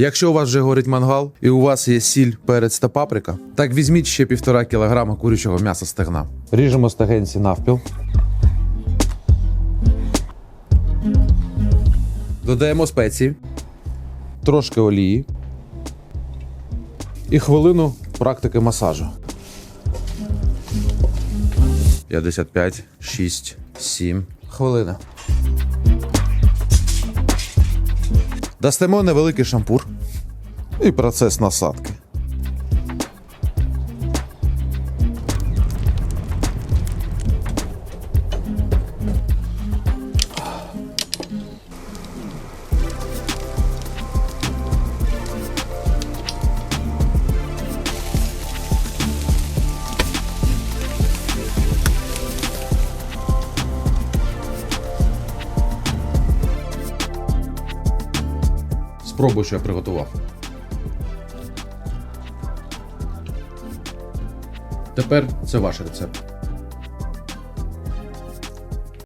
Якщо у вас вже горить мангал і у вас є сіль, перець та паприка, так візьміть ще півтора кілограма курячого м'яса стегна. Ріжемо стегенці навпіл. Додаємо спеції, трошки олії і хвилину практики масажу. 55, 6, 7 хвилина. Дастемо невеликий шампур і процес насадки. Спробуй, що я приготував. Тепер це ваш рецепт.